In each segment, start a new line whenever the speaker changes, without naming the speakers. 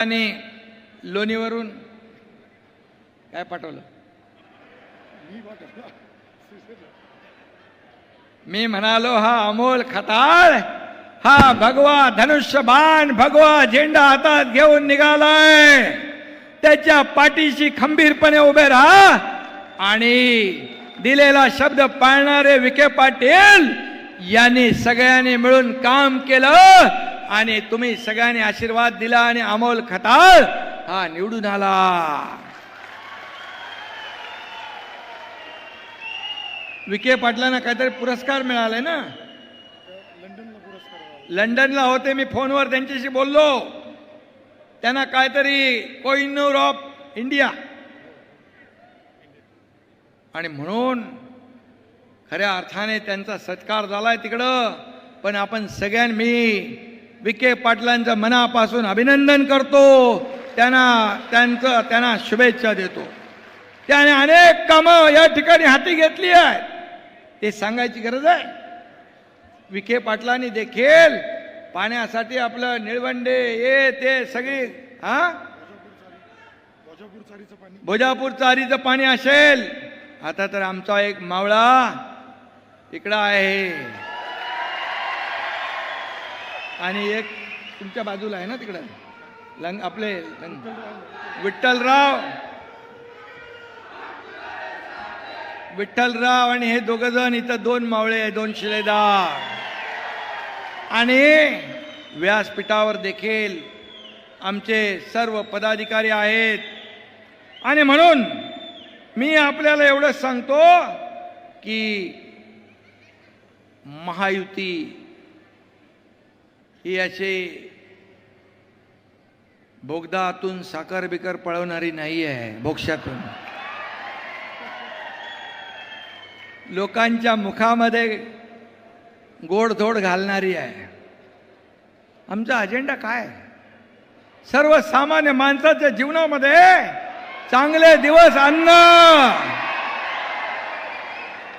आणि लोणीवरून काय पाठवलं? मी म्हणालो हा अमोल खताळ हा भगवा धनुष्यबाण भगवा झेंडा हातात घेऊन निघालाय. त्याच्या पाठीशी खंबीरपणे उभे राहा आणि दिलेला शब्द पाळणारे विखे पाटील यांनी सगळ्यांनी मिळून काम केलं. आणि तुम्ही सगळ्यांनी आशीर्वाद दिला आणि अमोल खताळ हा निवडून आला. विखे पाटलांना काहीतरी पुरस्कार मिळालाय ना? लंडनला होते मी फोनवर त्यांच्याशी बोललो. त्यांना काहीतरी कोइनूर ऑफ इंडिया. आणि म्हणून खऱ्या अर्थाने त्यांचा सत्कार झालाय तिकडं. पण आपण सगळ्यांनी विखे पाटलांचं मनापासून अभिनंदन करतो. त्यांना त्यांचं त्यांना शुभेच्छा देतो. त्याने अनेक कामं या ठिकाणी हाती घेतली आहेत. ते सांगायची गरज आहे. विखे पाटलांनी देखील पाण्यासाठी आपलं निळवंडे ये ते सगळी हा? भोजापूर चारीचं पाणी असेल. आता तर आमचा एक मावळा इकडं आहे. आणि एक तुमच्या बाजूला आहे ना तिकडं? लंग आपले लंग विठ्ठलराव. विठ्ठलराव आणि हे दोघ जण इथं दोन मावळे दोन शिलेदार. आणि व्यासपीठावर देखील आमचे सर्व पदाधिकारी आहेत. आणि म्हणून मी आपल्याला एवढंच सांगतो की महायुती ही अशी बोगदातून साखर बिकर पळवणारी नाही आहे बोक्षातून लोकांच्या मुखामध्ये गोडधोड घालणारी आहे. आमचा अजेंडा काय? सर्वसामान्य माणसाच्या जीवनामध्ये चांगले दिवस अन्न.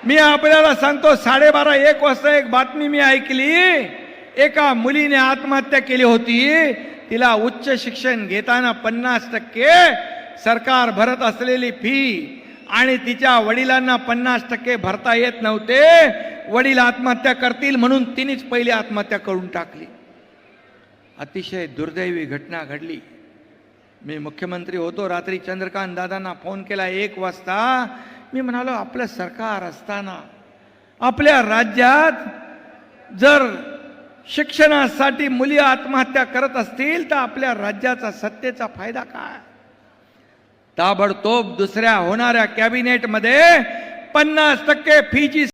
मी आपल्याला सांगतो साडेबारा एक वाजता एक बातमी मी ऐकली. एका मुलीने आत्महत्या केली होती. तिला उच्च शिक्षण घेताना पन्नास टक्के सरकार भरत असलेली फी आणि तिच्या वडिलांना पन्नास टक्के भरता येत नव्हते. वडील आत्महत्या करतील म्हणून तिनेच पहिली आत्महत्या करून टाकली. अतिशय दुर्दैवी घटना घडली. मी मुख्यमंत्री होतो. रात्री चंद्रकांत दादांना फोन केला एक वाजता. मी म्हणालो आपलं सरकार असताना आपल्या राज्यात जर शिक्षणासाठी मुली आत्महत्या करत असतील तर आपल्या राज्याचा सत्तेचा फायदा काय? ताबडतोब दुसऱ्या होणाऱ्या कॅबिनेटमध्ये पन्नास टक्के फीची